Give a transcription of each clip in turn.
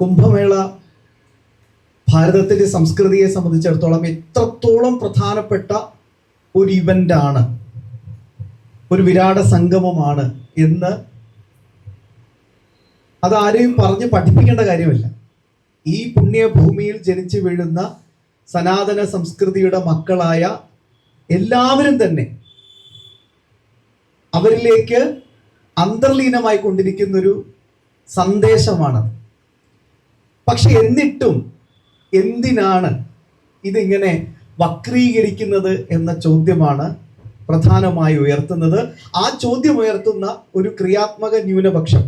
കുംഭമേള ഭാരതത്തിന്റെ സംസ്കൃതിയെ സംബന്ധിച്ചിടത്തോളം എത്രത്തോളം പ്രധാനപ്പെട്ട ഒരു ഇവന്റാണ് ഒരു വിരാട സംഗമമാണ് എന്ന് അതാരെയും പറഞ്ഞ് പഠിപ്പിക്കേണ്ട കാര്യമില്ല. ഈ പുണ്യഭൂമിയിൽ ജനിച്ചു വീഴുന്ന സനാതന സംസ്കൃതിയുടെ മക്കളായ എല്ലാവരും തന്നെ അവരിലേക്ക് അന്തർലീനമായി കൊണ്ടിരിക്കുന്നൊരു സന്ദേശമാണത്. പക്ഷെ എന്നിട്ടും എന്തിനാണ് ഇതിങ്ങനെ വക്രീകരിക്കുന്നത് എന്ന ചോദ്യമാണ് പ്രധാനമായി ഉയർത്തുന്നത്. ആ ചോദ്യം ഉയർത്തുന്ന ഒരു ക്രിയാത്മക ന്യൂനപക്ഷം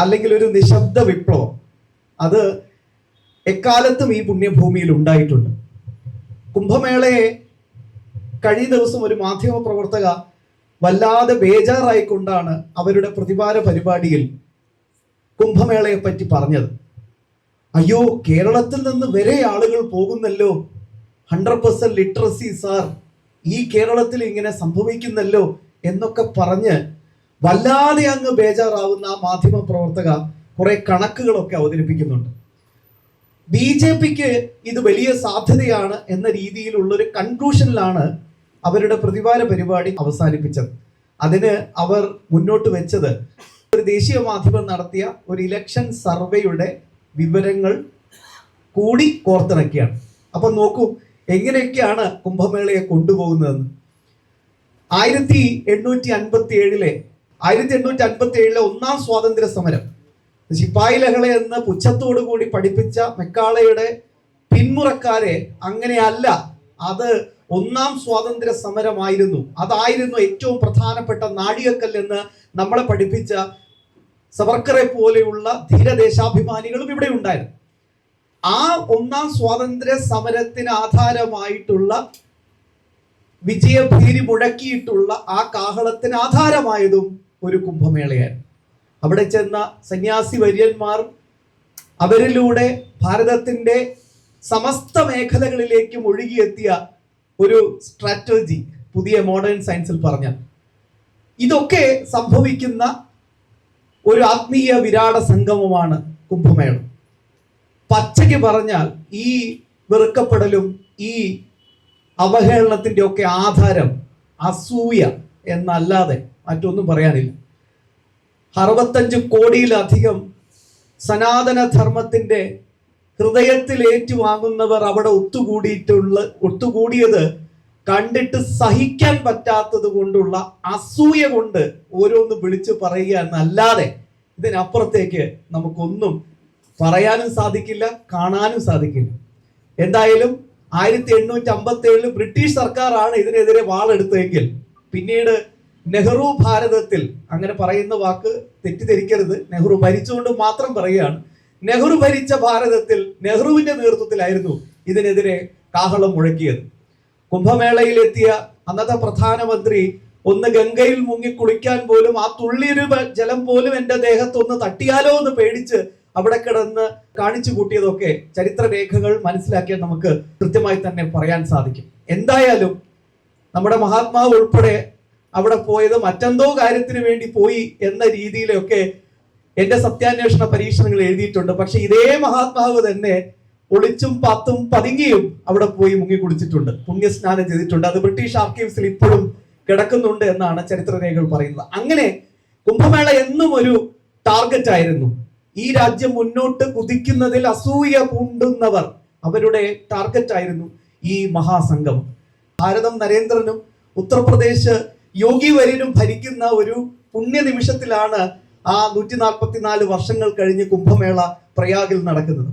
അല്ലെങ്കിൽ ഒരു നിശബ്ദ വിപ്ലവം അത് എക്കാലത്തും ഈ പുണ്യഭൂമിയിൽ ഉണ്ടായിട്ടുണ്ട്. കുംഭമേളയെ കഴിഞ്ഞ ദിവസം ഒരു മാധ്യമ പ്രവർത്തക വല്ലാതെ ബേജാറായിക്കൊണ്ടാണ് അവരുടെ പ്രതിവാര പരിപാടിയിൽ കുംഭമേളയെ പറ്റി പറഞ്ഞത്. അയ്യോ കേരളത്തിൽ നിന്ന് വരെ ആളുകൾ പോകുന്നല്ലോ. ഹൺഡ്രഡ് പെർസെന്റ് ലിറ്ററസി സാർ ഈ കേരളത്തിൽ ഇങ്ങനെ സംഭവിക്കുന്നല്ലോ എന്നൊക്കെ പറഞ്ഞ് വല്ലാതെ അങ്ങ് ബേജാറാവുന്ന ആ മാധ്യമ പ്രവർത്തക കുറെ കണക്കുകളൊക്കെ അവതരിപ്പിക്കുന്നുണ്ട്. ബി ജെ പിക്ക് ഇത് വലിയ സാധ്യതയാണ് എന്ന രീതിയിലുള്ളൊരു കൺക്ലൂഷനിലാണ് അവരുടെ പ്രതിവാര പരിപാടി അവസാനിപ്പിച്ചത്. അതിന് അവർ മുന്നോട്ട് വെച്ചത് ഒരു ദേശീയ മാധ്യമം നടത്തിയ ഒരു ഇലക്ഷൻ സർവേയുടെ വിവരങ്ങൾ കൂടി കോർത്തിറക്കിയാണ്. അപ്പൊ നോക്കൂ എങ്ങനെയൊക്കെയാണ് കുംഭമേളയെ കൊണ്ടുപോകുന്നതെന്ന്. ആയിരത്തി എണ്ണൂറ്റി അൻപത്തി ഏഴിലെ ആയിരത്തി എണ്ണൂറ്റി അൻപത്തി ഏഴിലെ ഒന്നാം സ്വാതന്ത്ര്യ സമരം. ശിപ്പായി ലഹള എന്ന് പുച്ഛത്തോടു കൂടി പഠിപ്പിച്ച മെക്കാളയുടെ പിന്മുറക്കാരെ അങ്ങനെയല്ല അത് ഒന്നാം സ്വാതന്ത്ര്യ സമരമായിരുന്നു. അതായിരുന്നു ഏറ്റവും പ്രധാനപ്പെട്ട നാഴികക്കല്ലെന്ന് നമ്മളെ പഠിപ്പിച്ച സവർക്കറെ പോലെയുള്ള ധീരദേശാഭിമാനികളും ഇവിടെ ഉണ്ടായിരുന്നു. ആ ഒന്നാം സ്വാതന്ത്ര്യ സമരത്തിന് ആധാരമായിട്ടുള്ള വിജയഭീതി മുഴക്കിയിട്ടുള്ള ആ കാഹളത്തിന് ആധാരമായതും ഒരു കുംഭമേളയായിരുന്നു. അവിടെ ചെന്ന സന്യാസി വര്യന്മാർ അവരിലൂടെ ഭാരതത്തിന്റെ സമസ്ത മേഖലകളിലേക്കും ഒഴുകിയെത്തിയ ഒരു സ്ട്രാറ്റജി പുതിയ മോഡേൺ സയൻസിൽ പറഞ്ഞാൽ. ഇതൊക്കെ സംഭവിക്കുന്ന ഒരു ആത്മീയ വിരാട സംഗമമാണ് കുംഭമേളം. പച്ചയ്ക്ക് പറഞ്ഞാൽ ഈ വെറുക്കപ്പെടലും ഈ അവഹേളനത്തിന്റെ ഒക്കെ ആധാരം അസൂയ എന്നല്ലാതെ മറ്റൊന്നും പറയാനില്ല. അറുപത്തഞ്ച് കോടിയിലധികം സനാതന ധർമ്മത്തിന്റെ ഹൃദയത്തിൽ ഏറ്റുവാങ്ങുന്നവർ അവിടെ ഒത്തുകൂടിയിട്ടുള്ള ഒത്തുകൂടിയത് കണ്ടിട്ട് സഹിക്കാൻ പറ്റാത്തത് കൊണ്ടുള്ള അസൂയ കൊണ്ട് ഓരോന്ന് വിളിച്ചു പറയുക എന്നല്ലാതെ ഇതിനപ്പുറത്തേക്ക് നമുക്കൊന്നും പറയാനും സാധിക്കില്ല കാണാനും സാധിക്കില്ല. എന്തായാലും ആയിരത്തി എണ്ണൂറ്റി അമ്പത്തി ഏഴിൽ ബ്രിട്ടീഷ് സർക്കാരാണ് ഇതിനെതിരെ വാളെടുത്തതെങ്കിൽ പിന്നീട് നെഹ്റു ഭാരതത്തിൽ അങ്ങനെ പറയുന്ന വാക്ക് തെറ്റിദ്ധരിക്കരുത്. നെഹ്റു ഭരിച്ചുകൊണ്ട് മാത്രം പറയുകയാണ്. നെഹ്റു ഭരിച്ച ഭാരതത്തിൽ നെഹ്റുവിന്റെ നേതൃത്വത്തിലായിരുന്നു ഇതിനെതിരെ കാഹളം മുഴക്കിയത്. കുംഭമേളയിൽ എത്തിയ അന്നത്തെ പ്രധാനമന്ത്രി ഒന്ന് ഗംഗയിൽ മുങ്ങി കുളിക്കാൻ പോലും ആ തുള്ളിയൊരു ജലം പോലും എന്റെ ദേഹത്തൊന്ന് തട്ടിയാലോ എന്ന് പേടിച്ച് അവിടെ കിടന്ന് കാണിച്ചു കൂട്ടിയതൊക്കെ ചരിത്രരേഖകൾ മനസ്സിലാക്കിയാൽ നമുക്ക് കൃത്യമായി തന്നെ പറയാൻ സാധിക്കും. എന്തായാലും നമ്മുടെ മഹാത്മാവ് ഉൾപ്പെടെ അവിടെ പോയത് മറ്റെന്തോ കാര്യത്തിന് വേണ്ടി പോയി എന്ന രീതിയിലൊക്കെ എന്റെ സത്യാന്വേഷണ പരീക്ഷണങ്ങൾ എഴുതിയിട്ടുണ്ട്. പക്ഷെ ഇതേ മഹാത്മാവ് തന്നെ ഒളിച്ചും പത്തും പതുങ്ങിയും അവിടെ പോയി മുങ്ങി കുളിച്ചിട്ടുണ്ട്. പുണ്യസ്നാനം ചെയ്തിട്ടുണ്ട്. അത് ബ്രിട്ടീഷ് ആർക്കൈവ്സിൽ ഇപ്പോഴും കിടക്കുന്നുണ്ട് എന്നാണ് ചരിത്രരേഖകൾ പറയുന്നത്. അങ്ങനെ കുംഭമേള എന്നും ഒരു ടാർഗറ്റ് ആയിരുന്നു. ഈ രാജ്യം മുന്നോട്ട് കുതിക്കുന്നതിൽ അസൂയ പൂണ്ടുന്നവർ അവരുടെ ടാർഗറ്റ് ആയിരുന്നു ഈ മഹാസംഗമം. ഭാരതം നരേന്ദ്രനും ഉത്തർപ്രദേശ് യോഗി വര്യനും ഭരിക്കുന്ന ഒരു പുണ്യ നിമിഷത്തിലാണ് ആ നൂറ്റി നാൽപ്പത്തിനാല് വർഷങ്ങൾ കഴിഞ്ഞ് കുംഭമേള പ്രയാഗിൽ നടക്കുന്നത്.